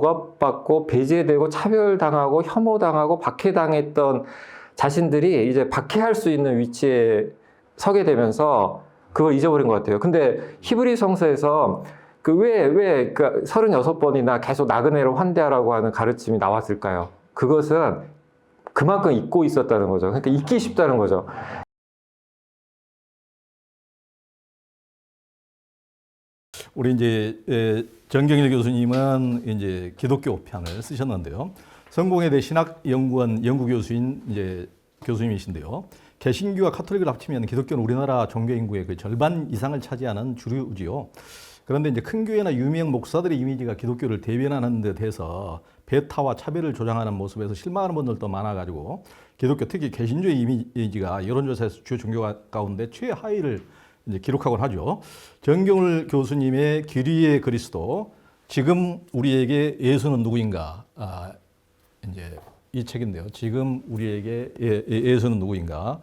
억압받고 배제되고 차별당하고 혐오당하고 박해당했던 자신들이 이제 박해할 수 있는 위치에 서게 되면서 그걸 잊어버린 것 같아요. 근데 히브리 성서에서 그 왜, 왜, 그 36번이나 계속 나그네를 환대하라고 하는 가르침이 나왔을까요? 그것은 그만큼 잊고 있었다는 거죠. 그러니까 잊기 쉽다는 거죠. 우리 이제 에, 정경일 교수님은 이제 기독교 편을 쓰셨는데요. 성공회대 신학 연구원 연구 교수인 이제 교수님이신데요. 개신교와 카톨릭을 합치면 기독교는 우리나라 종교 인구의 그 절반 이상을 차지하는 주류지요. 그런데 이제 큰 교회나 유명 목사들의 이미지가 기독교를 대변하는 듯해서 배타와 차별을 조장하는 모습에서 실망하는 분들도 많아가지고 기독교 특히 개신교의 이미지가 여론조사에서 주요 종교 가운데 최하위를 이제 기록하곤 하죠. 정경울 교수님의 길이의 그리스도 지금 우리에게 예수는 누구인가? 아, 이제 이 책인데요. 지금 우리에게 예, 예, 예수는 누구인가?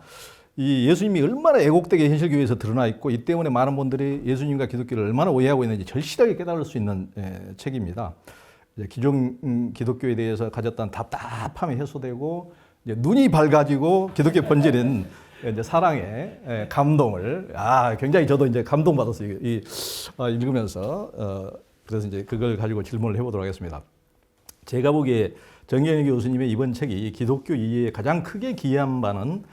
이 예수님이 얼마나 애곡되게 현실 교회에서 드러나 있고 이 때문에 많은 분들이 예수님과 기독교를 얼마나 오해하고 있는지 절실하게 깨달을 수 있는 예, 책입니다. 기존 음, 기독교에 대해서 가졌던 답답함이 해소되고 눈이 밝아지고 기독교 본질은 이제 사랑의 예, 감동을 아 굉장히 저도 이제 감동받았어요. 이, 이 어, 읽으면서 어, 그래서 이제 그걸 가지고 질문을 해보도록 하겠습니다. 제가 보기에 정경희 교수님의 이번 책이 기독교 이해에 가장 크게 기여한 바는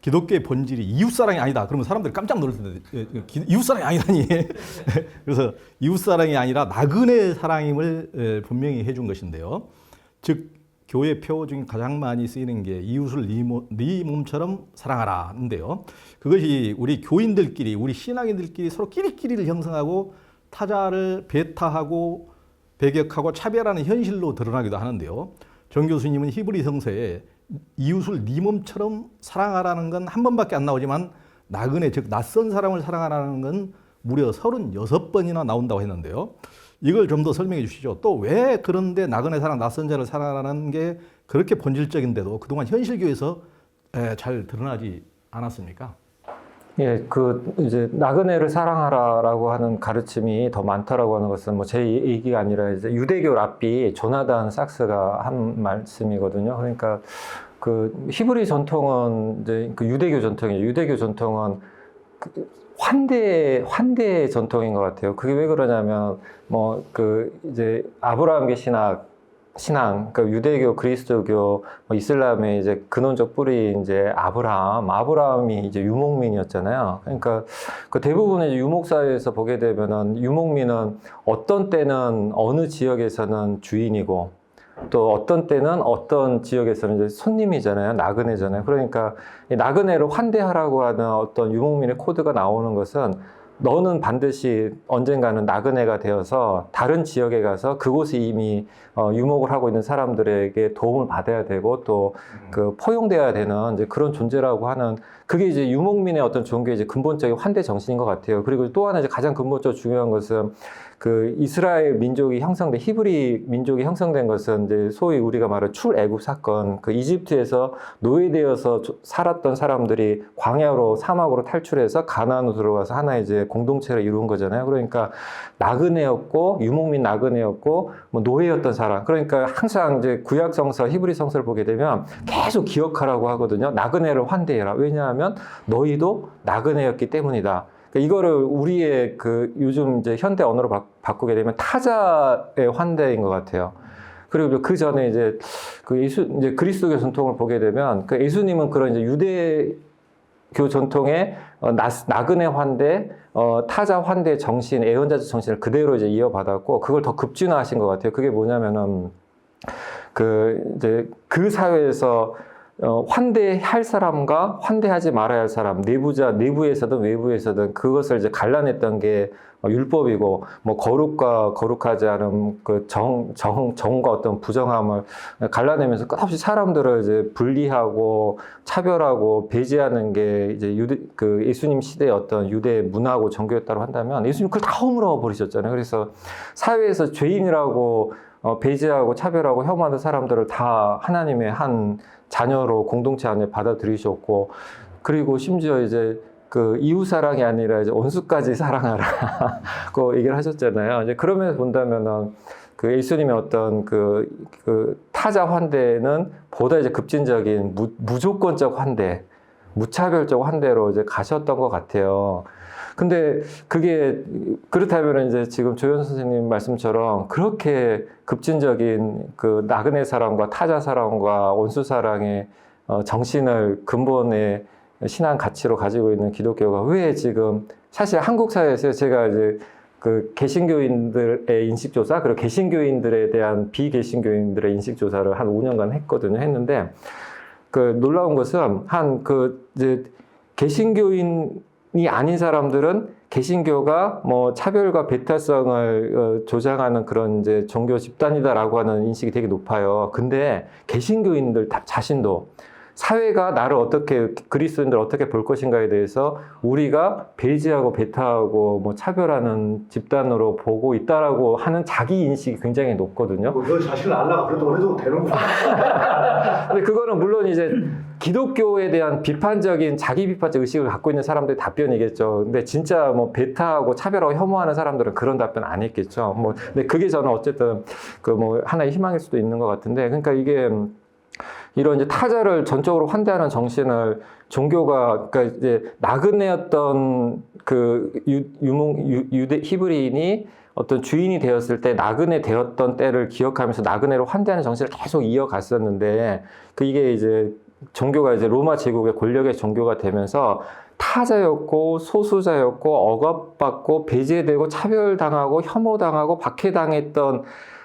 기독교의 본질이 이웃사랑이 아니다. 그러면 사람들이 깜짝 놀랄 텐데 예, 기- 이웃사랑이 아니라니. 그래서 이웃사랑이 아니라 나그네 사랑임을 예, 분명히 해준 것인데요. 즉 교회 표어 중에 가장 많이 쓰이는 게 이웃을 네, 몸, 네 몸처럼 사랑하라인데요. 그것이 우리 교인들끼리 우리 신앙인들끼리 서로 끼리끼리를 형성하고 타자를 배타하고 배격하고 차별하는 현실로 드러나기도 하는데요. 정 교수님은 히브리 성서에 이웃을 네 몸처럼 사랑하라는 건 한 번밖에 안 나오지만 나그네 즉 낯선 사람을 사랑하라는 건 무려 36번이나 나온다고 했는데요. 이걸 좀 더 설명해 주시죠. 또 왜 그런데 나그네 사랑 낯선 자를 사랑하라는 게 그렇게 본질적인데도 그동안 현실 교회에서 에, 잘 드러나지 않았습니까? 예, 그 이제 나그네를 사랑하라라고 하는 가르침이 더 많다라고 하는 것은 뭐 제 얘기가 아니라 이제 유대교 랍비 조나단 삭스가 한 말씀이거든요. 그러니까 그 히브리 전통은 이제 그 유대교 전통이에요. 유대교 전통은 그 환대 환대 전통인 것 같아요. 그게 왜 그러냐면 뭐 그 이제 아브라함계 신학 신앙, 그 유대교, 그리스도교, 뭐 이슬람의 이제 근원적 뿌리 이제 아브라함, 아브라함이 이제 유목민이었잖아요. 그러니까 그 대부분의 유목 사회에서 보게 되면은 유목민은 어떤 때는 어느 지역에서는 주인이고 또 어떤 때는 어떤 지역에서는 이제 손님이잖아요. 나그네잖아요. 그러니까 이 나그네를 환대하라고 하는 어떤 유목민의 코드가 나오는 것은 너는 반드시 언젠가는 나그네가 되어서 다른 지역에 가서 그곳에 이미 어, 유목을 하고 있는 사람들에게 도움을 받아야 되고 또 그 포용돼야 되는 이제 그런 존재라고 하는 그게 이제 유목민의 어떤 종교의 이제 근본적인 환대 정신인 것 같아요. 그리고 또 하나 이제 가장 근본적으로 중요한 것은 그 이스라엘 민족이 형성된 히브리 민족이 형성된 것은 이제 소위 우리가 말하는 출애굽 사건 그 이집트에서 노예되어서 조- 살았던 사람들이 광야로 사막으로 탈출해서 가나안으로 들어가서 하나의 이제 공동체를 이룬 거잖아요. 그러니까 나그네였고 유목민 나그네였고 뭐 노예였던 사람. 그러니까 항상 이제 구약 성서 히브리 성서를 보게 되면 계속 기억하라고 하거든요. 나그네를 환대해라. 왜냐하면 너희도 나그네였기 때문이다. 그러니까 이거를 우리의 그 요즘 이제 현대 언어로 바, 바꾸게 되면 타자의 환대인 것 같아요. 그리고 그 전에 이제 그 예수 이제 그리스도교 전통을 보게 되면 그 예수님은 그런 이제 유대교 전통의 어, 나, 나그네 환대, 어, 타자 환대 정신, 애언자적 정신을 그대로 이제 이어받았고 그걸 더 급진화하신 것 같아요. 그게 뭐냐면은 그 이제 그 사회에서 어, 환대할 사람과 환대하지 말아야 할 사람, 내부자, 내부에서든 외부에서든 그것을 이제 갈라냈던 게 어, 율법이고, 뭐, 거룩과 거룩하지 않은 그 정, 정, 정과 어떤 부정함을 갈라내면서 끝없이 사람들을 이제 분리하고 차별하고 배제하는 게 이제 유대, 그 예수님 시대의 어떤 유대 문화고 종교였다고 한다면 예수님 그걸 다 허물어 버리셨잖아요. 그래서 사회에서 죄인이라고 어, 배제하고 차별하고 혐오하는 사람들을 다 하나님의 한 자녀로 공동체 안에 받아들이셨고 그리고 심지어 이제 그 이웃 사랑이 아니라 이제 원수까지 사랑하라 그 얘기를 하셨잖아요. 이제 그러면서 본다면은 그 예수님의 어떤 그, 그 타자 환대는 보다 이제 급진적인 무, 무조건적 환대, 무차별적 환대로 이제 가셨던 것 같아요. 근데 그게 그렇다면 이제 지금 조현 선생님 말씀처럼 그렇게 급진적인 그 나그네 사랑과 타자 사랑과 원수 사랑의 어, 정신을 근본의 신앙 가치로 가지고 있는 기독교가 왜 지금 사실 한국 사회에서 제가 이제 그 개신교인들의 인식 조사 그리고 개신교인들에 대한 비개신교인들의 인식 조사를 한 5년간 했거든요. 했는데 그 놀라운 것은 한 그 이제 개신교인 이 아닌 사람들은 개신교가 뭐 차별과 배타성을 어, 조장하는 그런 이제 종교 집단이다라고 하는 인식이 되게 높아요. 근데 개신교인들 다- 자신도 사회가 나를 어떻게 그리스도인들 어떻게 볼 것인가에 대해서 우리가 배제하고 배타하고 뭐 차별하는 집단으로 보고 있다라고 하는 자기 인식이 굉장히 높거든요. 뭐너 자신을 알라가 그래도 어느 정도 되는 거야. 근데 그거는 물론 이제 기독교에 대한 비판적인 자기 비판적 의식을 갖고 있는 사람들의 답변이겠죠. 근데 진짜 뭐 배타하고 차별하고 혐오하는 사람들은 그런 답변 안 했겠죠. 뭐 근데 그게 저는 어쨌든 그 뭐 하나의 희망일 수도 있는 것 같은데 그러니까 이게 이런 이제 타자를 전적으로 환대하는 정신을 종교가 그러니까 이제 나그네였던 그 유, 유몽 유, 유대 히브리인이 어떤 주인이 되었을 때 나그네 되었던 때를 기억하면서 나그네로 환대하는 정신을 계속 이어갔었는데 그 이게 이제 종교가 이제 로마 제국의 권력의 종교가 되면서 타자였고 소수자였고 억압받고 배제되고 차별당하고 혐오당하고 박해당했던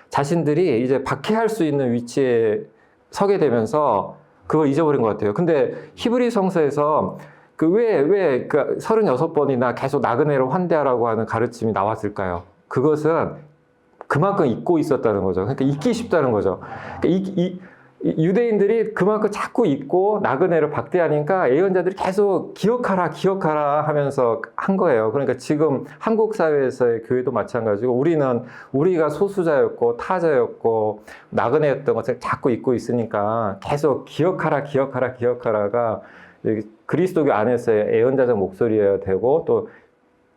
자신들이 이제 박해할 수 있는 위치에 서게 되면서 그걸 잊어버린 것 같아요. 근데 히브리 성서에서 그 왜, 왜, 그 36번이나 계속 나그네로 환대하라고 하는 가르침이 나왔을까요? 그것은 그만큼 잊고 있었다는 거죠. 그러니까 잊기 쉽다는 거죠. 그러니까 이, 이, 이 유대인들이 그만큼 자꾸 잊고 나그네를 박대하니까 예언자들이 계속 기억하라, 기억하라 하면서 한 거예요. 그러니까 지금 한국 사회에서의 교회도 마찬가지고 우리는 우리가 소수자였고 타자였고 나그네였던 것을 자꾸 잊고 있으니까 계속 기억하라, 기억하라, 기억하라가 그리스도교 안에서의 예언자적 목소리여야 되고 또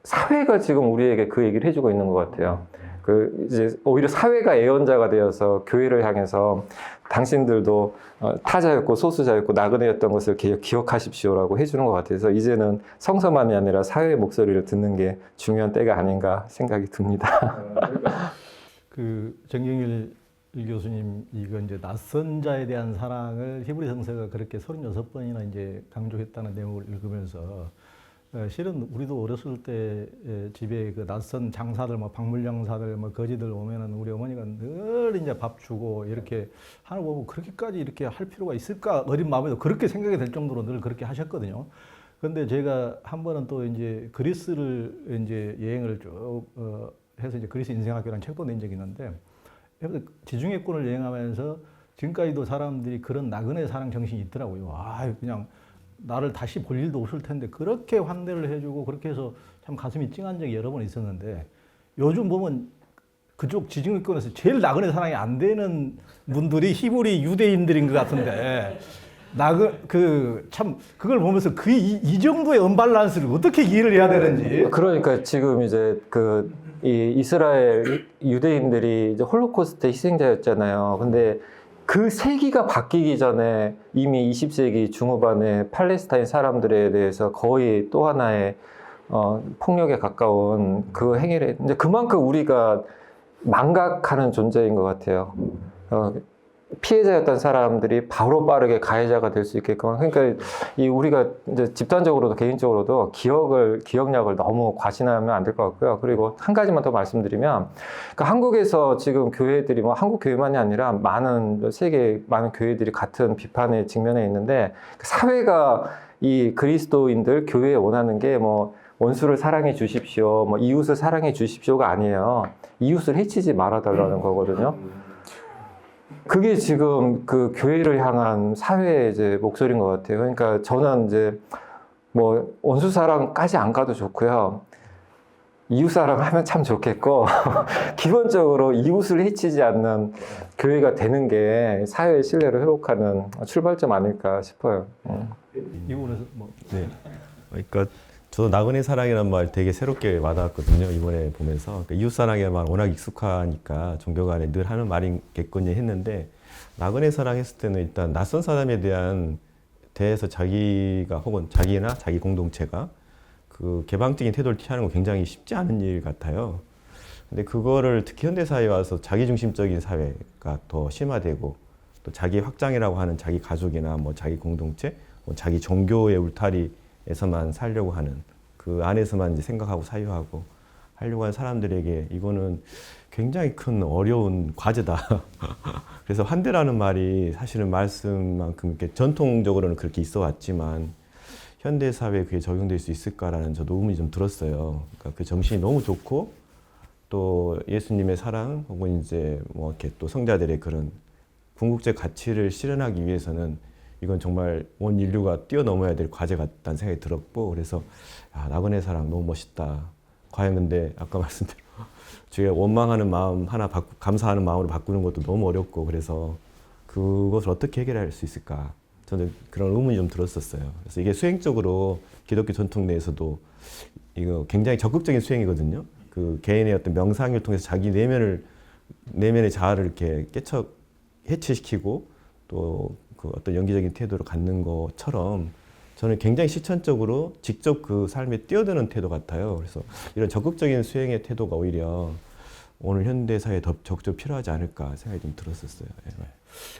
사회가 지금 우리에게 그 얘기를 해주고 있는 것 같아요. 그 이제 오히려 사회가 예언자가 되어서 교회를 향해서 당신들도 어, 타자였고 소수자였고 나그네였던 것을 기- 기억하십시오라고 해주는 것 같아서 이제는 성서만이 아니라 사회의 목소리를 듣는 게 중요한 때가 아닌가 생각이 듭니다. 그 정경일 교수님 이거 이제 낯선 자에 대한 사랑을 히브리 성서가 그렇게 36번이나 이제 강조했다는 내용을 읽으면서 어, 실은 우리도 어렸을 때 에, 집에 그 낯선 장사들 뭐 박물장사들 뭐 거지들 오면은 우리 어머니가 늘 이제 밥 주고 이렇게 하는 거 보고 그렇게까지 이렇게 할 필요가 있을까 어린 마음에도 그렇게 생각이 될 정도로 늘 그렇게 하셨거든요. 근데 제가 한 번은 또 이제 그리스를 이제 여행을 쭉 어, 해서 이제 그리스 인생학교라는 책도 낸 적이 있는데 지중해권을 여행하면서 지금까지도 사람들이 그런 나그네 사랑 정신이 있더라고요. 아, 그냥 나를 다시 볼 일도 없을 텐데 그렇게 환대를 해주고 그렇게 해서 참 가슴이 찡한 적이 여러 번 있었는데 요즘 보면 그쪽 지중해권에서 제일 나그네 사랑이 안 되는 분들이 히브리 유대인들인 것 같은데 나그 그 참 그걸 보면서 그 이 정도의 언밸런스를 어떻게 이해를 해야 되는지 그러니까 지금 이제 그 이 이스라엘 유대인들이 이제 홀로코스트 희생자였잖아요. 근데 그 세기가 바뀌기 전에 이미 20세기 중후반에 팔레스타인 사람들에 대해서 거의 또 하나의 어, 폭력에 가까운 그 행위를 이제 그만큼 우리가 망각하는 존재인 것 같아요. 어, 피해자였던 사람들이 바로 빠르게 가해자가 될 수 있게끔 그러니까 이 우리가 이제 집단적으로도 개인적으로도 기억을 기억력을 너무 과신하면 안 될 것 같고요. 그리고 한 가지만 더 말씀드리면 그러니까 한국에서 지금 교회들이 뭐 한국 교회만이 아니라 많은 세계 많은 교회들이 같은 비판에 직면해 있는데 그 사회가 이 그리스도인들 교회에 원하는 게뭐 원수를 사랑해 주십시오, 뭐 이웃을 사랑해 주십시오가 아니에요. 이웃을 해치지 말아달라는 거거든요. 그게 지금 그 교회를 향한 사회의 이제 목소리인 것 같아요. 그러니까 저는 이제 뭐 원수 사랑까지 안 가도 좋고요. 이웃 사랑 하면 참 좋겠고 기본적으로 이웃을 해치지 않는 교회가 되는 게 사회의 신뢰를 회복하는 출발점 아닐까 싶어요. 음. 이 부분에서 뭐 네. 그러니까 저도 나그네 사랑이라는 말 되게 새롭게 와닿았거든요. 이번에 보면서 그러니까 이웃 사랑이라는 말 워낙 익숙하니까 종교 간에 늘 하는 말이겠거니 했는데 나그네 사랑했을 때는 일단 낯선 사람에 대한 대해서 자기가 혹은 자기나 자기 공동체가 그 개방적인 태도를 취하는 건 굉장히 쉽지 않은 일 같아요. 근데 그거를 특히 현대 사회에 와서 자기 중심적인 사회가 더 심화되고 또 자기 확장이라고 하는 자기 가족이나 뭐 자기 공동체, 뭐 자기 종교의 울타리 에서만 살려고 하는 그 안에서만 이제 생각하고 사유하고 하려고 하는 사람들에게 이거는 굉장히 큰 어려운 과제다. 그래서 환대라는 말이 사실은 말씀만큼 이렇게 전통적으로는 그렇게 있어 왔지만 현대 사회에 그게 적용될 수 있을까라는 저도 의문이 좀 들었어요. 그러니까 그 정신이 너무 좋고 또 예수님의 사랑 혹은 이제 뭐 이렇게 또 성자들의 그런 궁극적 가치를 실현하기 위해서는 이건 정말 온 인류가 뛰어넘어야 될 과제 같다는 생각이 들었고 그래서 아, 나그네 사랑 너무 멋있다. 과연 근데 아까 말씀대로 제가 원망하는 마음 하나 바꾸, 감사하는 마음으로 바꾸는 것도 너무 어렵고 그래서 그것을 어떻게 해결할 수 있을까 저는 그런 의문이 좀 들었었어요. 그래서 이게 수행적으로 기독교 전통 내에서도 이거 굉장히 적극적인 수행이거든요. 그 개인의 어떤 명상을 통해서 자기 내면을 내면의 자아를 이렇게 깨쳐 해체시키고 또 그 어떤 연기적인 태도를 갖는 것처럼 저는 굉장히 실천적으로 직접 그 삶에 뛰어드는 태도 같아요. 그래서 이런 적극적인 수행의 태도가 오히려 오늘 현대 사회에 더 적극 필요하지 않을까 생각이 좀 들었었어요. 예.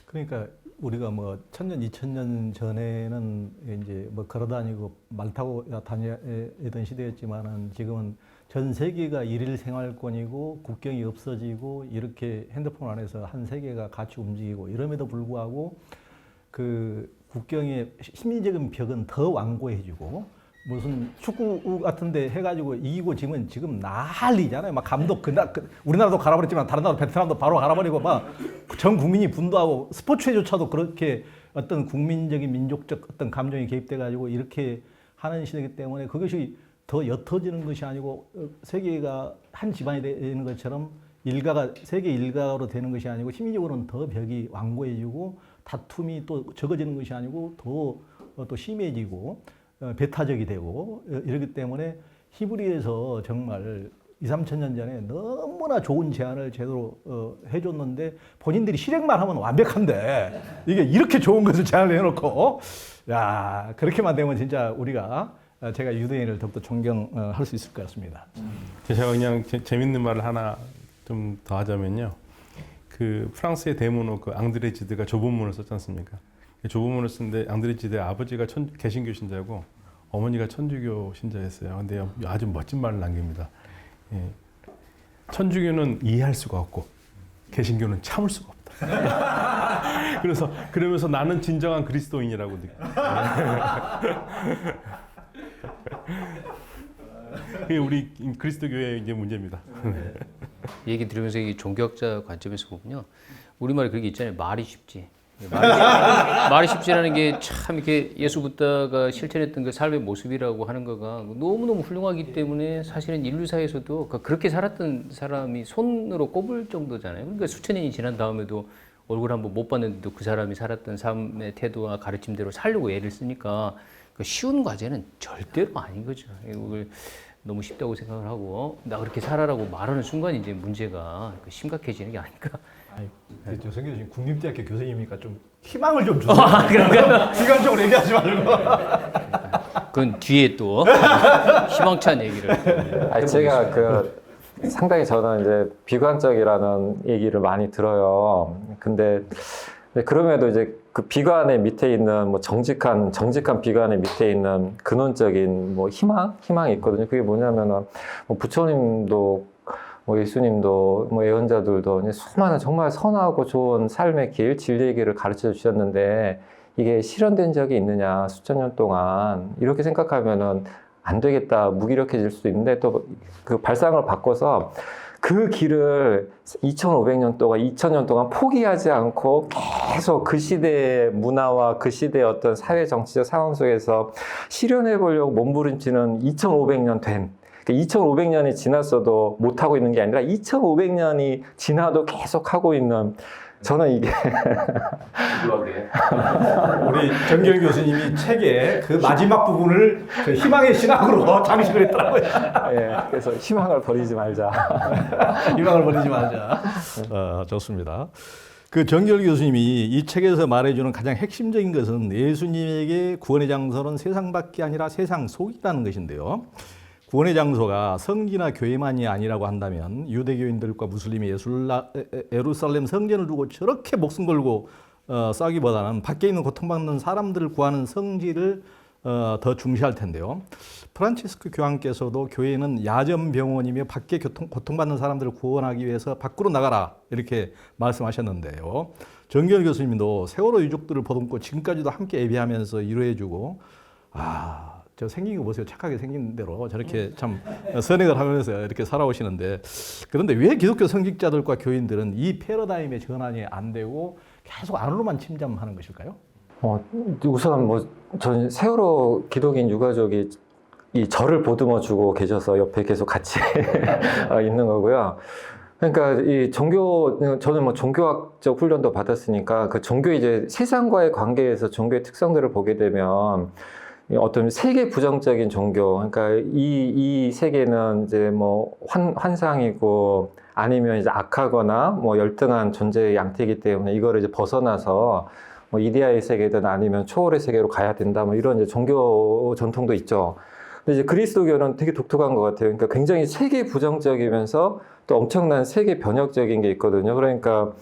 그러니까 우리가 뭐 천년, 이천 년 전에는 이제 뭐 걸어다니고 말 타고 다니던 시대였지만은 지금은 전 세계가 일일 생활권이고 국경이 없어지고 이렇게 핸드폰 안에서 한 세계가 같이 움직이고 이럼에도 불구하고 그 국경의 심리적인 벽은 더 완고해지고 무슨 축구 같은데 해가지고 이기고 지면 지금 난리잖아요. 막 감독 그나 그, 우리나라도 갈아버렸지만 다른 나라 베트남도 바로 갈아버리고 막 전 국민이 분노하고 스포츠에조차도 그렇게 어떤 국민적인 민족적 어떤 감정이 개입돼가지고 이렇게 하는 시대이기 때문에 그것이 더 옅어지는 것이 아니고 어, 세계가 한 집안이 되는 것처럼 일가가 세계 일가로 되는 것이 아니고 심리적으로는 더 벽이 완고해지고 다툼이 또 적어지는 것이 아니고 더 또 심해지고 어, 배타적이 되고 어, 이러기 때문에 히브리에서 정말 2, 3천 년 전에 너무나 좋은 제안을 제대로 어, 해줬는데 본인들이 실행만 하면 완벽한데 이게 이렇게 좋은 것을 제안을 해놓고 야 그렇게만 되면 진짜 우리가 어, 제가 유대인을 더욱더 존경할 수 있을 것 같습니다. 제가 그냥 재, 재밌는 말을 하나 좀 더 하자면요. 그 프랑스의 대문호 그 앙드레 지드가 좁은 문을 썼지 않습니까? 그 좁은 문을 쓴데 앙드레 지드의 아버지가 천, 개신교 신자고 어머니가 천주교 신자였어요. 근데 아주 멋진 말을 남깁니다. 예. 천주교는 이해할 수가 없고 개신교는 참을 수가 없다. 그래서 그러면서 나는 진정한 그리스도인이라고 느껴. 그게 우리 그리스도교의 이제 문제입니다. 얘기 들으면서 이 종교학자 관점에서 보면요. 우리말에 그렇게 있잖아요. 말이 쉽지. 말이, 말이 쉽지 라는 게 참 이렇게 예수 부다가 실천했던 그 삶의 모습이라고 하는 거가 너무너무 훌륭하기 때문에 사실은 인류사에서도 그 그렇게 살았던 사람이 손으로 꼽을 정도잖아요. 그러니까 수천 년이 지난 다음에도 얼굴 한번 못 봤는데도 그 사람이 살았던 삶의 태도와 가르침대로 살려고 애를 쓰니까 그 쉬운 과제는 절대로 아닌 거죠. 이걸 너무 쉽다고 생각을 하고 나 그렇게 살아라고 말하는 순간 이제 문제가 그 심각해지는 게 아닐까. 아니, 그 조성 교수님 국립대학교 교수님이니까 좀 희망을 좀 주세요. 아, 그런가요? 비관적으로 얘기하지 말고. 그건 뒤에 또 희망찬 얘기를. 아니, 제가 그 상당히 저는 이제 비관적이라는 얘기를 많이 들어요. 근데 그럼에도 이제 그 비관의 밑에 있는 뭐 정직한 정직한 비관의 밑에 있는 근원적인 뭐 희망 희망이 있거든요. 그게 뭐냐면은 뭐 부처님도 뭐 예수님도 뭐 예언자들도 수많은 정말 선하고 좋은 삶의 길 진리의 길을 가르쳐 주셨는데 이게 실현된 적이 있느냐 수천 년 동안 이렇게 생각하면은 안 되겠다 무기력해질 수도 있는데 또 그 발상을 바꿔서 그 길을 2,500년 동안, 2,000년 동안 포기하지 않고 계속 그 시대의 문화와 그 시대의 어떤 사회 정치적 상황 속에서 실현해 보려고 몸부림치는 2,500년 된 2500년이 지났어도 못하고 있는 게 아니라 2500년이 지나도 계속 하고 있는 저는 이게 우리 정경 교수님이 책의 그 마지막 부분을 그 희망의 신학으로 장식을 했더라고요. 예, 그래서 희망을 버리지 말자. 희망을 버리지 말자. 어, 좋습니다. 그 정결 교수님이 이 책에서 말해주는 가장 핵심적인 것은 예수님에게 구원의 장소는 세상 밖이 아니라 세상 속이라는 것인데요. 구원의 장소가 성지나 교회만이 아니라고 한다면 유대교인들과 무슬림이 예술라, 예루살렘 성전을 두고 저렇게 목숨 걸고 어, 싸기보다는 밖에 있는 고통받는 사람들을 구하는 성지를 어, 더 중시할 텐데요. 프란치스크 교황께서도 교회는 야전 병원이며 밖에 교통, 고통받는 사람들을 구원하기 위해서 밖으로 나가라 이렇게 말씀하셨는데요. 정결 교수님도 세월호 유족들을 보듬고 지금까지도 함께 예배하면서 위로해주고 아. 저 생긴 거 보세요. 착하게 생긴 대로 저렇게 참 선행을 하면서 이렇게 살아오시는데 그런데 왜 기독교 성직자들과 교인들은 이 패러다임의 전환이 안 되고 계속 안으로만 침잠하는 것일까요? 어, 우선 뭐, 전 세월호 기독인 유가족이 이 절을 보듬어 주고 계셔서 옆에 계속 같이 어, 있는 거고요. 그러니까 이 종교, 저는 뭐 종교학적 훈련도 받았으니까 그 종교 이제 세상과의 관계에서 종교의 특성들을 보게 되면 이 어떤 세계 부정적인 종교, 그러니까 이, 이 세계는 이제 뭐 환, 환상이고 아니면 이제 악하거나 뭐 열등한 존재의 양태이기 때문에 이거를 이제 벗어나서 뭐 이데아의 세계든 아니면 초월의 세계로 가야 된다 뭐 이런 이제 종교 전통도 있죠. 근데 이제 그리스도교는 되게 독특한 것 같아요. 그러니까 굉장히 세계 부정적이면서 또 엄청난 세계 변혁적인 게 있거든요. 그러니까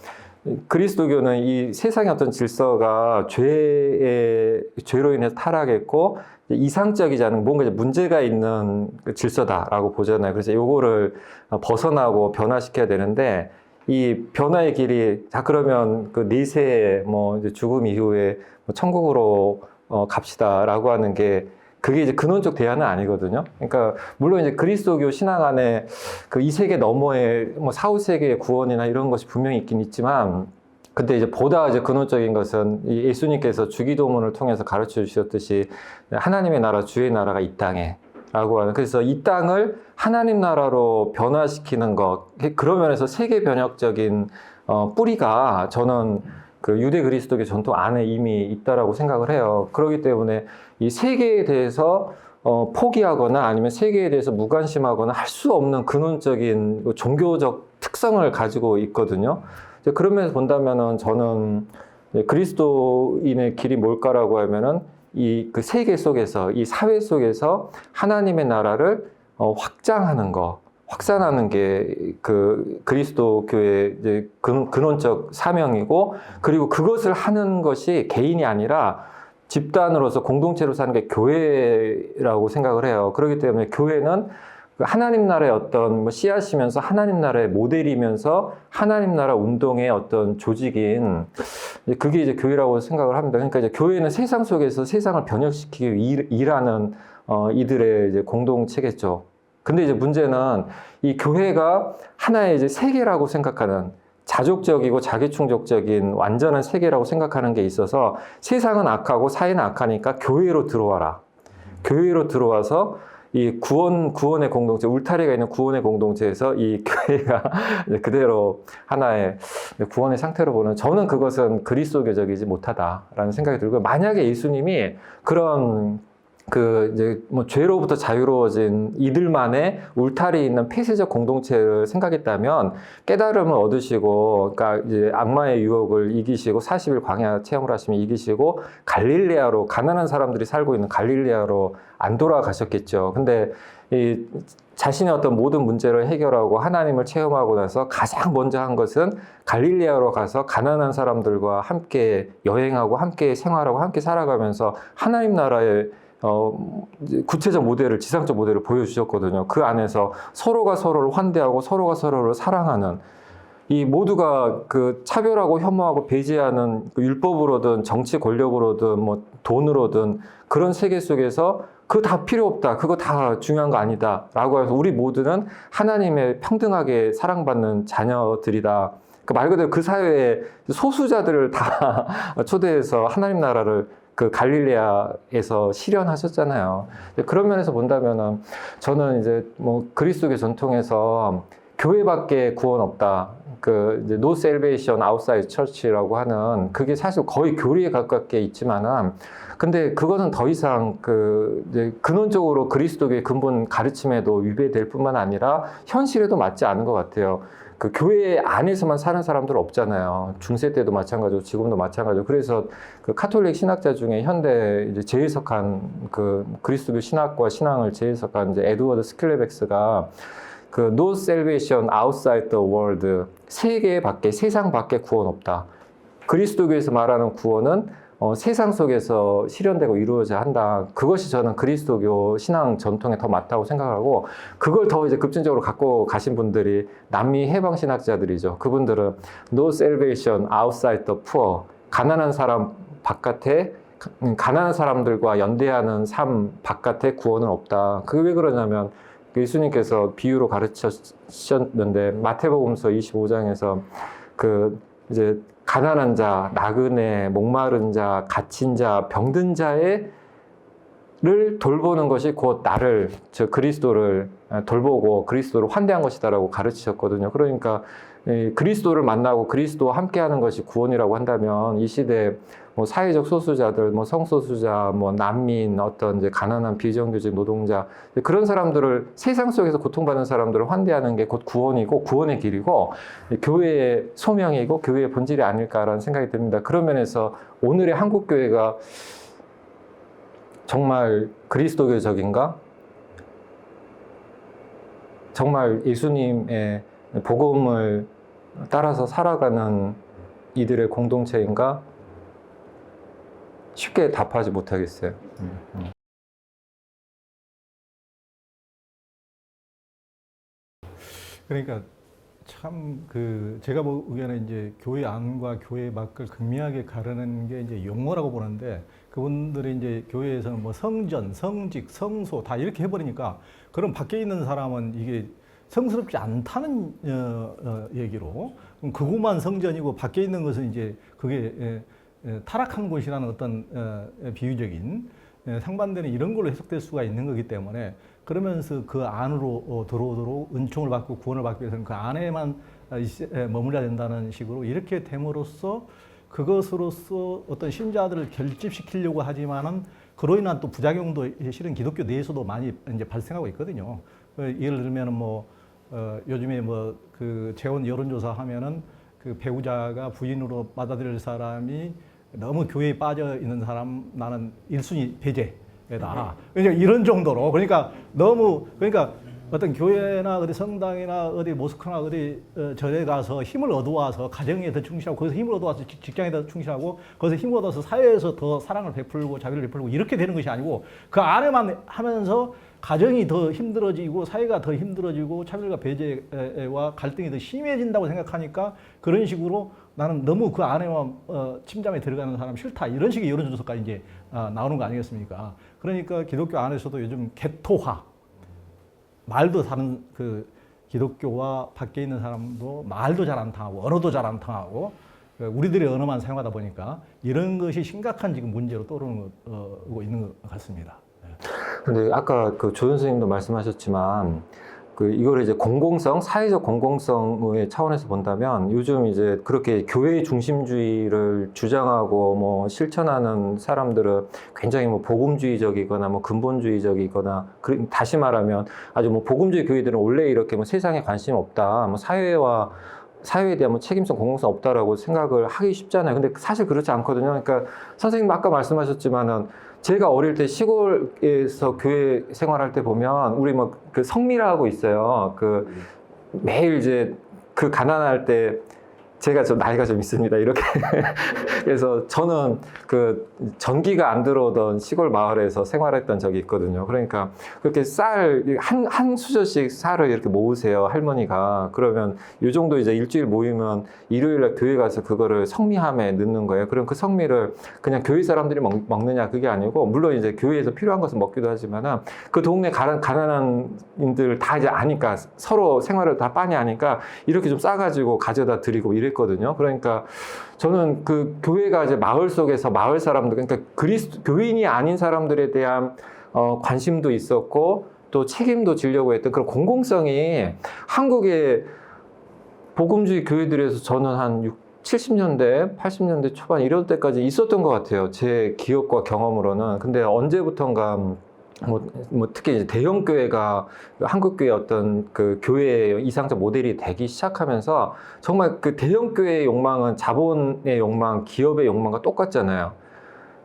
그리스도교는 이 세상의 어떤 질서가 죄의 죄로 인해서 타락했고 이상적이지 않은 뭔가 문제가 있는 그 질서다라고 보잖아요. 그래서 요거를 벗어나고 변화시켜야 되는데 이 변화의 길이 자 그러면 그 니세 뭐 죽음 이후에 뭐 천국으로 어 갑시다라고 하는 게 그게 이제 근원적 대안은 아니거든요. 그러니까 물론 이제 그리스도교 신앙 안에 그 이 세계 너머의 뭐 사후 세계의 구원이나 이런 것이 분명히 있긴 있지만 근데 이제 보다 이제 근원적인 것은 이 예수님께서 주기도문을 통해서 가르쳐 주셨듯이 하나님의 나라 주의 나라가 이 땅에 라고 하는 그래서 이 땅을 하나님 나라로 변화시키는 것 그런 면에서 세계 변혁적인 어, 뿌리가 저는 그 유대 그리스도교 전통 안에 이미 있다라고 생각을 해요. 그렇기 때문에 이 세계에 대해서 어, 포기하거나 아니면 세계에 대해서 무관심하거나 할 수 없는 근원적인 그 종교적 특성을 가지고 있거든요. 그런 면에서 본다면은 저는 그리스도인의 길이 뭘까라고 하면은 이 그 세계 속에서 이 사회 속에서 하나님의 나라를 어, 확장하는 거, 확산하는 게 그 그리스도 교회 이제 근, 근원적 사명이고 그리고 그것을 하는 것이 개인이 아니라 집단으로서 공동체로 사는 게 교회라고 생각을 해요. 그렇기 때문에 교회는 그 하나님 나라의 어떤 뭐 씨앗이면서 하나님 나라의 모델이면서 하나님 나라 운동의 어떤 조직인 그게 이제 교회라고 생각을 합니다. 그러니까 이제 교회는 세상 속에서 세상을 변혁시키기 위해 일하는 어, 이들의 이제 공동체겠죠. 근데 이제 문제는 이 교회가 하나의 이제 세계라고 생각하는 자족적이고 자기충족적인 완전한 세계라고 생각하는 게 있어서 세상은 악하고 사회는 악하니까 교회로 들어와라. 교회로 들어와서 이 구원 구원의 공동체 울타리가 있는 구원의 공동체에서 이 교회가 그대로 하나의 구원의 상태로 보는 저는 그것은 그리스도교적이지 못하다라는 생각이 들고 만약에 예수님이 그런 그 이제 뭐 죄로부터 자유로워진 이들만의 울타리 있는 폐쇄적 공동체를 생각했다면 깨달음을 얻으시고 그러니까 이제 악마의 유혹을 이기시고 40일 광야 체험을 하시면 이기시고 갈릴레아로 가난한 사람들이 살고 있는 갈릴레아로 안 돌아가셨겠죠. 근데 이 자신의 어떤 모든 문제를 해결하고 하나님을 체험하고 나서 가장 먼저 한 것은 갈릴레아로 가서 가난한 사람들과 함께 여행하고 함께 생활하고 함께 살아가면서 하나님 나라의 어, 구체적 모델을, 지상적 모델을 보여주셨거든요. 그 안에서 서로가 서로를 환대하고 서로가 서로를 사랑하는 이 모두가 그 차별하고 혐오하고 배제하는 그 율법으로든 정치 권력으로든 뭐 돈으로든 그런 세계 속에서 그거 다 필요 없다. 그거 다 중요한 거 아니다. 라고 해서 우리 모두는 하나님의 평등하게 사랑받는 자녀들이다. 그 말 그대로 그 사회에 소수자들을 다 초대해서 하나님 나라를 그 갈릴레아에서 실현하셨잖아요. 그런 면에서 본다면은 저는 이제 뭐 그리스도교 전통에서 교회밖에 구원 없다. 그 이제 노 셀베이션 아웃사이드 처치라고 하는 그게 사실 거의 교리에 가깝게 있지만은 근데 그거는 더 이상 그 이제 근원적으로 그리스도교의 근본 가르침에도 위배될 뿐만 아니라 현실에도 맞지 않은 것 같아요. 그 교회 안에서만 사는 사람들 없잖아요. 중세 때도 마찬가지고 지금도 마찬가지고. 그래서 그 카톨릭 신학자 중에 현대 이제 재해석한 그 그리스도교 신학과 신앙을 재해석한 이제 에드워드 스킬레백스가 그 No salvation outside the world 세계 밖에 세상 밖에 구원 없다. 그리스도교에서 말하는 구원은 어, 세상 속에서 실현되고 이루어져야 한다. 그것이 저는 그리스도교 신앙 전통에 더 맞다고 생각하고 그걸 더 이제 급진적으로 갖고 가신 분들이 남미 해방 신학자들이죠. 그분들은 no salvation outside the poor. 가난한 사람 바깥에 가- 가난한 사람들과 연대하는 삶 바깥에 구원은 없다. 그게 왜 그러냐면 그 예수님께서 비유로 가르치셨는데 마태복음서 25장에서 그 이제 가난한 자, 나그네, 목마른 자, 갇힌 자, 병든 자의 를 돌보는 것이 곧 나를 저 그리스도를 돌보고 그리스도를 환대한 것이다라고 가르치셨거든요. 그러니까 이 그리스도를 만나고 그리스도와 함께하는 것이 구원이라고 한다면 이 시대 뭐 사회적 소수자들, 뭐 성소수자, 뭐 난민, 어떤 이제 가난한 비정규직 노동자 그런 사람들을 세상 속에서 고통받는 사람들을 환대하는 게 곧 구원이고 구원의 길이고 교회의 소명이고 교회의 본질이 아닐까라는 생각이 듭니다. 그런 면에서 오늘의 한국 교회가 정말 그리스도교적인가? 정말 예수님의 복음을 따라서 살아가는 이들의 공동체인가? 쉽게 답하지 못하겠어요. 그러니까 참 그 제가 보기에는 이제 교회 안과 교회 밖을 극명하게 가르는 게 이제 용어라고 보는데 그분들이 이제 교회에서는 뭐 성전, 성직, 성소 다 이렇게 해버리니까 그럼 밖에 있는 사람은 이게 성스럽지 않다는 어, 어, 얘기로 그곳만 성전이고 밖에 있는 것은 이제 그게 에, 에, 타락한 곳이라는 어떤 어, 비유적인 에, 상반되는 이런 걸로 해석될 수가 있는 거기 때문에 그러면서 그 안으로 어, 들어오도록 은총을 받고 구원을 받기 위해서는 그 안에만 에, 머물러야 된다는 식으로 이렇게 됨으로써 그것으로서 어떤 신자들을 결집시키려고 하지만은 그로 인한 또 부작용도 실은 기독교 내에서도 많이 이제 발생하고 있거든요. 어, 예를 들면은 뭐 어, 요즘에 뭐 그 재혼 여론조사 하면은 그 배우자가 부인으로 받아들일 사람이 너무 교회에 빠져 있는 사람 나는 일순위 배제다. 그러니까 이런 정도로 그러니까 너무 그러니까 어떤 교회나 어디 성당이나 어디 모스크나 어디 어, 절에 가서 힘을 얻어와서 가정에 더 충실하고 거기서 힘을 얻어와서 직- 직장에 더 충실하고 거기서 힘을 얻어서 사회에서 더 사랑을 베풀고 자비를 베풀고 이렇게 되는 것이 아니고 그 안에만 하면서 가정이 더 힘들어지고 사회가 더 힘들어지고 차별과 배제와 갈등이 더 심해진다고 생각하니까 그런 식으로 나는 너무 그 안에만 어, 침잠에 들어가는 사람 싫다 이런 식의 여론조사가 이제 아, 나오는 거 아니겠습니까? 그러니까 기독교 안에서도 요즘 개토화 말도 다른 그 기독교와 밖에 있는 사람도 말도 잘 안 통하고 언어도 잘 안 통하고 그 우리들의 언어만 사용하다 보니까 이런 것이 심각한 지금 문제로 떠오르고 있는 것 같습니다. 근데 아까 그 조현 선생님도 말씀하셨지만 그 이거를 이제 공공성, 사회적 공공성의 차원에서 본다면 요즘 이제 그렇게 교회 중심주의를 주장하고 뭐 실천하는 사람들은 굉장히 뭐 복음주의적이거나 뭐 근본주의적이거나 그- 다시 말하면 아주 뭐 복음주의 교회들은 원래 이렇게 뭐 세상에 관심 없다, 뭐 사회와 사회에 대한 뭐 책임성, 공공성 없다라고 생각을 하기 쉽잖아요. 근데 사실 그렇지 않거든요. 그러니까 선생님 아까 말씀하셨지만은 제가 어릴 때 시골에서 교회 생활할 때 보면 우리 뭐 그 성미라고 있어요. 그 매일 이제 그 가난할 때 제가 좀 나이가 좀 있습니다. 이렇게 그래서 저는 그 전기가 안 들어오던 시골 마을에서 생활했던 적이 있거든요. 그러니까 그렇게 쌀 한 한 수저씩 쌀을 이렇게 모으세요 할머니가 그러면 요 정도 이제 일주일 모이면 일요일날 교회 가서 그거를 성미함에 넣는 거예요. 그럼 그 성미를 그냥 교회 사람들이 먹, 먹느냐 그게 아니고 물론 이제 교회에서 필요한 것은 먹기도 하지만은 그 동네 가난 가난한 인들 다 이제 아니까 서로 생활을 다 빤히 아니까 이렇게 좀 싸가지고 가져다 드리고 이 랬거든요. 그러니까 저는 그 교회가 이제 마을 속에서 마을 사람들 그러니까 그리스 교인이 아닌 사람들에 대한 어, 관심도 있었고 또 책임도 지려고 했던 그런 공공성이 한국의 복음주의 교회들에서 저는 한 6, 70년대, 80년대 초반 이럴 때까지 있었던 것 같아요. 제 기억과 경험으로는. 근데 언제부턴가 뭐, 뭐 특히 이제 대형 교회가 한국 교회 어떤 그 교회의 이상적 모델이 되기 시작하면서 정말 그 대형 교회의 욕망은 자본의 욕망, 기업의 욕망과 똑같잖아요.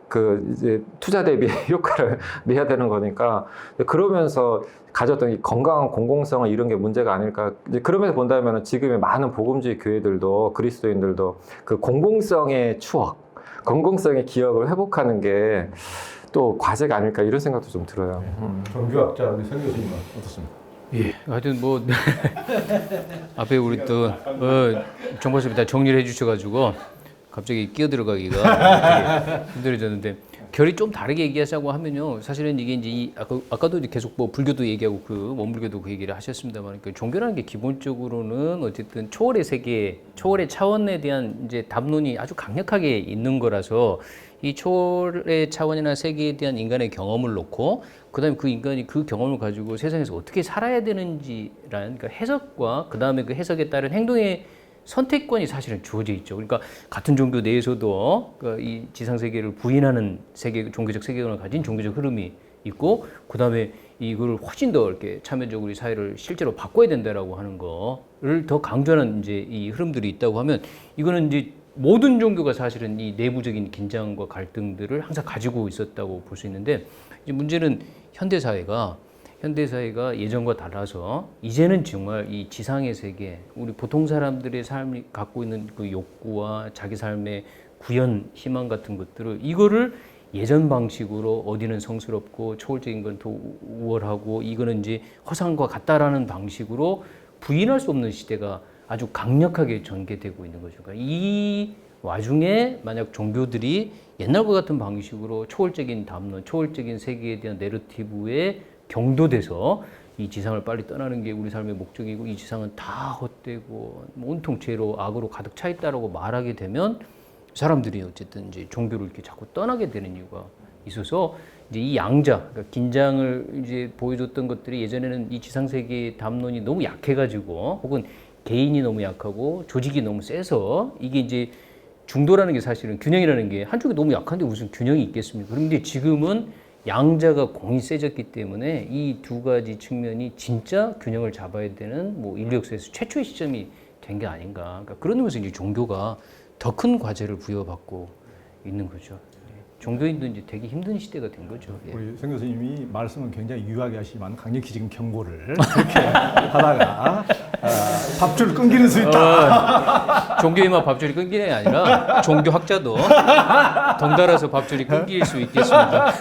그 이제 투자 대비 효과를 내야 되는 거니까 그러면서 가졌던 이 건강한 공공성은 이런 게 문제가 아닐까. 이제 그러면서 본다면 지금의 많은 복음주의 교회들도 그리스도인들도 그 공공성의 추억, 공공성의 기억을 회복하는 게 또 과제가 아닐까 이런 생각도 좀 들어요. 음. 종교학자 우리 선 교수님은 어떻습니까? 예, 하여튼 뭐 앞에 우리 또 어, 정보쌤이 다 정리를 해주셔가지고 갑자기 끼어 들어가기가 되게 힘들어졌는데 결이 좀 다르게 얘기하자고 하면요, 사실은 이게 이제 이 아까 아까도 이제 계속 뭐 불교도 얘기하고 그 원불교도 그 얘기를 하셨습니다만, 그 종교라는 게 기본적으로는 어쨌든 초월의 세계, 초월의 차원에 대한 이제 담론이 아주 강력하게 있는 거라서 이 초월의 차원이나 세계에 대한 인간의 경험을 놓고 그다음에 그 인간이 그 경험을 가지고 세상에서 어떻게 살아야 되는지라는 그 해석과 그다음에 그 해석에 따른 행동의 선택권이 사실은 주어져 있죠. 그러니까 같은 종교 내에서도 그이 지상 세계를 부인하는 세계 종교적 세계관을 가진 종교적 흐름이 있고 그다음에 이걸 훨씬 더 이렇게 참여적으로 이 사회를 실제로 바꿔야 된다라고 하는 거를 더 강조하는 이제 이 흐름들이 있다고 하면 이거는 이제 모든 종교가 사실은 이 내부적인 긴장과 갈등들을 항상 가지고 있었다고 볼 수 있는데 이제 문제는 현대 사회가 현대 사회가 예전과 달라서 이제는 정말 이 지상의 세계, 우리 보통 사람들의 삶이 갖고 있는 그 욕구와 자기 삶의 구현, 희망 같은 것들을 이거를 예전 방식으로 어디는 성스럽고 초월적인 건 더 우월하고 이거는 이제 허상과 같다라는 방식으로 부인할 수 없는 시대가 아주 강력하게 전개되고 있는 거죠. 그러니까 이 와중에 만약 종교들이 옛날과 같은 방식으로 초월적인 담론, 초월적인 세계에 대한 내러티브에 경도돼서 이 지상을 빨리 떠나는 게 우리 삶의 목적이고 이 지상은 다 헛되고 온통 죄로 악으로 가득 차 있다라고 말하게 되면 사람들이 어쨌든 이제 종교를 이렇게 자꾸 떠나게 되는 이유가 있어서 이제 이 양자, 그러니까 긴장을 이제 보여줬던 것들이 예전에는 이 지상 세계의 담론이 너무 약해가지고 혹은 개인이 너무 약하고 조직이 너무 세서 이게 이제 중도라는 게 사실은 균형이라는 게 한쪽이 너무 약한데 무슨 균형이 있겠습니까? 그런데 지금은 양자가 공이 세졌기 때문에 이 두 가지 측면이 진짜 균형을 잡아야 되는 뭐 인류 역사에서 최초의 시점이 된 게 아닌가. 그러니까 그런 의미에서 이제 종교가 더 큰 과제를 부여받고 있는 거죠. 예. 종교인도 이제 되게 힘든 시대가 된 거죠. 예. 우리 선 교수님이 말씀은 굉장히 유하게 하시지만 강력히 지금 경고를 이렇게 하다가 아, 밥줄 끊기는 수 있다. 어, 종교인만 밥줄이 끊기는 게 아니라 종교학자도 덩달아서 밥줄이 끊길 수 있겠습니다.